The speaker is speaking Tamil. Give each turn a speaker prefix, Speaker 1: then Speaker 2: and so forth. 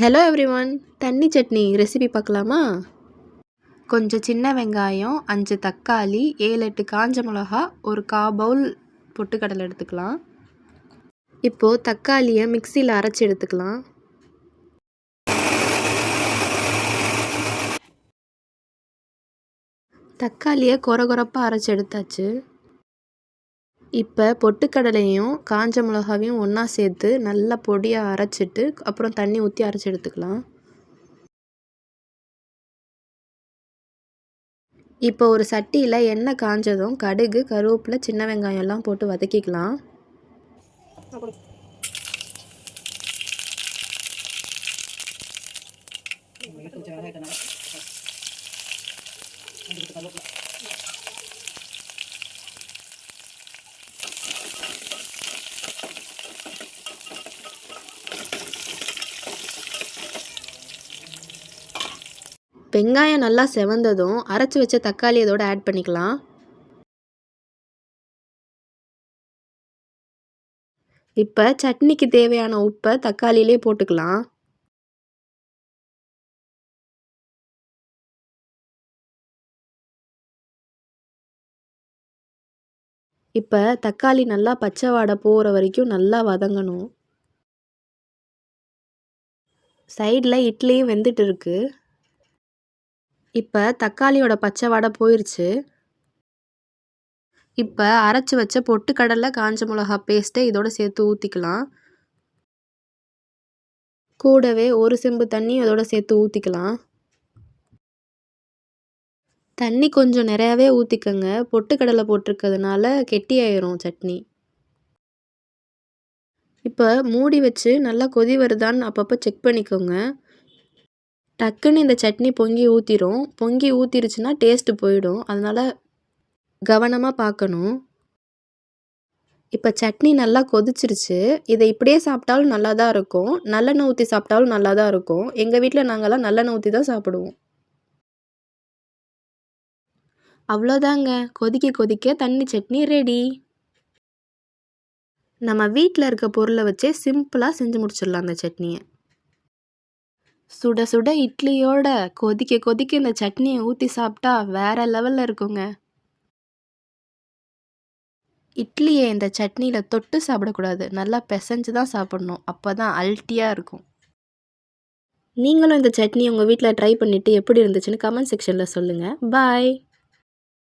Speaker 1: ஹலோ எவ்ரி ஒன் தண்ணி சட்னி ரெசிபி பார்க்கலாமா? கொஞ்சம் சின்ன வெங்காயம் அஞ்சு தக்காளி ஏழு எட்டு காஞ்ச மிளகா ஒரு கா பவுல் பொட்டுக்கடலை எடுத்துக்கலாம். இப்போது தக்காளியை மிக்சியில் அரைச்சி எடுத்துக்கலாம். தக்காளியை கொர கொரப்பாக அரைச்சி எடுத்தாச்சு. இப்போ பொட்டுக்கடலையும் காஞ்ச மிளகாவையும் ஒன்றா சேர்த்து நல்லா பொடியாக அரைச்சிட்டு அப்புறம் தண்ணி ஊற்றி அரைச்சி எடுத்துக்கலாம். இப்போ ஒரு சட்டியில் எண்ணெய் காஞ்சதும் கடுகு கருவேப்பிலை சின்ன வெங்காயம் எல்லாம் போட்டு வதக்கிக்கலாம். வெங்காயம் நல்லா செவந்ததும் அரைச்சி வச்ச தக்காளி இதோட ஆட் பண்ணிக்கலாம். இப்போ சட்னிக்கு தேவையான உப்பை தக்காளியிலே போட்டுக்கலாம். இப்போ தக்காளி நல்லா பச்சை வாடை போகிற வரைக்கும் நல்லா வதங்கணும். சைடில் இட்லியும் வெந்துட்டு இருக்குது இப்போ தக்காளியோட பச்சை வடை போயிடுச்சு இப்போ அரைச்சி வச்ச பொட்டுக்கடலை காஞ்ச மிளகா பேஸ்ட்டை இதோட சேர்த்து ஊற்றிக்கலாம் கூடவே ஒரு செம்பு தண்ணி அதோட சேர்த்து ஊற்றிக்கலாம் தண்ணி கொஞ்சம் நிறையாவே ஊற்றிக்கங்க பொட்டுக்கடலை போட்டிருக்கிறதுனால கெட்டியாயிரும் சட்னி. இப்போ மூடி வச்சு நல்லா கொதி வருதான்னு அப்பப்போ செக் பண்ணிக்கோங்க. டக்குன்னு இந்த சட்னி பொங்கி ஊற்றிரும் பொங்கி ஊற்றிருச்சுன்னா டேஸ்ட்டு போயிடும். அதனால் கவனமாக பார்க்கணும். இப்போ சட்னி நல்லா கொதிச்சிருச்சு. இதை இப்படியே சாப்பிட்டாலும் நல்லா தான் இருக்கும். நல்லெண்ணெய் ஊற்றி சாப்பிட்டாலும் நல்லா தான் இருக்கும். எங்கள் வீட்டில் நாங்கள்லாம் நல்லெண்ணெய் ஊற்றி தான் சாப்பிடுவோம். அவ்வளோதாங்க. கொதிக்க கொதிக்க தண்ணி சட்னி ரெடி நம்ம வீட்டில் இருக்க பொருளை வச்சே சிம்பிளாக செஞ்சு முடிச்சிடலாம் அந்த சட்னியை. சுட சுட இட்லியோட கொதிக்க கொதிக்க இந்த சட்னியை ஊற்றி சாப்பிட்டா வேற லெவலில் இருக்குங்க. இட்லியை இந்த சட்னியில் தொட்டு சாப்பிடக்கூடாது. நல்லா பிசைஞ்சு தான் சாப்பிடணும். அப்போ தான் அல்ட்டியாக இருக்கும். நீங்களும் இந்த சட்னி உங்கள் வீட்டில் ட்ரை பண்ணிவிட்டு எப்படி இருந்துச்சுன்னு கமெண்ட் செக்ஷனில் சொல்லுங்கள் பாய்.